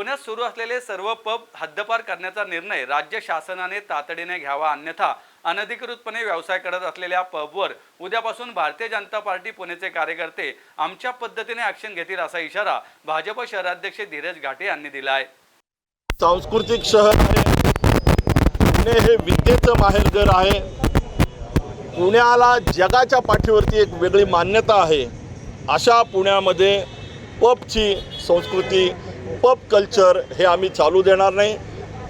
पुण्यात सुरू असलेले सर्व पब हद्दपार करण्याचा निर्णय राज्य शासनाने तातडीने घ्यावा अन्यथा अनधिकृतपणे व्यवसाय करत असलेल्या पबवर उद्यापासून भारतीय जनता पार्टी पुणेचे कार्यकर्ते आमच्या पद्धतीने ॲक्शन घेतील असा इशारा भाजप शहराध्यक्ष धीरज घाटे यांनी दिला आहे सांस्कृतिक शहर आहे. पुणे हे विद्येचं माहेरघर आहे. पुण्याला जगाच्या पाठीवरती एक वेगळी मान्यता आहे. अशा पुण्यामध्ये पबची संस्कृती पब कल्चर हे आम्ही चालू देणार नाही.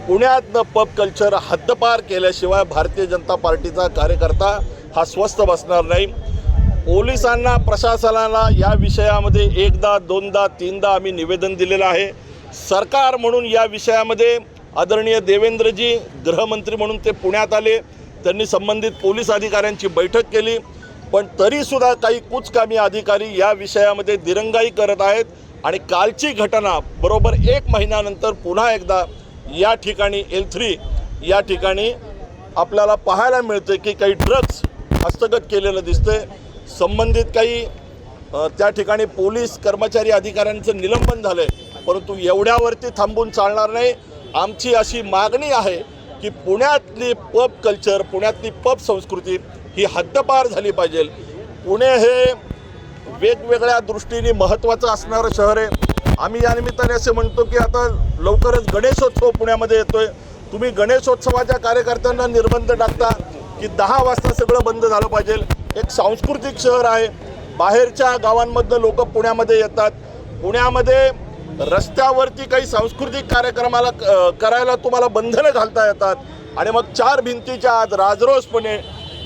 पुण्यातनं पब कल्चर हद्दपार केल्याशिवाय भारतीय जनता पार्टीचा कार्यकर्ता हा स्वस्थ बसणार नाही. पोलिसांना प्रशासनाला या विषयामध्ये एकदा दोनदा तीनदा आम्ही निवेदन दिलेलं आहे. सरकार म्हणून या विषयामध्ये आदरणीय देवेंद्रजी गृहमंत्री म्हणून ते पुण्यात आले. त्यांनी संबंधित पोलीस अधिकाऱ्यांची बैठक केली. पण तरीसुद्धा काही कुचकामी अधिकारी या विषयामध्ये दिरंगाई करत आहेत. आणि कालची घटना बरोबर एक महिन्यानंतर पुन्हा एकदा या ठिकाणी एल थ्री या ठिकाणी आपल्याला पाहायला मिळते की काही ड्रग्ज हस्तगत केलेलं दिसतंय. संबंधित काही त्या ठिकाणी पोलीस कर्मचारी अधिकाऱ्यांचं निलंबन झालं आहे परंतु एवढ्यावरती थांबून चालणार नाही. आमची अशी मागणी आहे की पुण्यातली पब कल्चर पुण्यातली पब संस्कृती ही हद्दपार झाली पाहिजे. पुणे हे वेगवेगळ्या दृष्टीने महत्त्वाचं असणारं शहर आहे. आम्ही या निमित्ताने असे म्हणतो की आता लवकरच गणेशोत्सव पुण्यामध्ये येतोय. तुम्ही गणेशोत्सवाच्या कार्यकर्त्यांना निर्बंध टाकता की दहा वाजता सगळं बंद झालं पाहिजे. एक सांस्कृतिक शहर आहे. बाहेरच्या गावांमधनं लोक पुण्यामध्ये येतात. पुण्यामध्ये रस्त्यावरती काही सांस्कृतिक कार्यक्रमाला करायला तुम्हाला बंधनं घालता येतात. आणि मग चार भिंतीच्या आत राजरोसपणे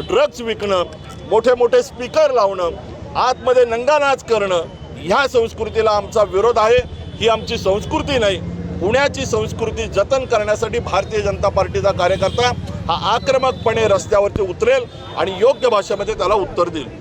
ड्रग्ज विकणं मोठे मोठे स्पीकर लावणं आतमध्ये नंगानाच करणं ह्या संस्कृतीला आमचा विरोध आहे. ही आमची संस्कृती नाही. पुण्याची संस्कृती जतन करण्यासाठी भारतीय जनता पार्टीचा कार्यकर्ता हा आक्रमकपणे रस्त्यावरती उतरेल आणि योग्य भाषेमध्ये त्याला उत्तर देईल.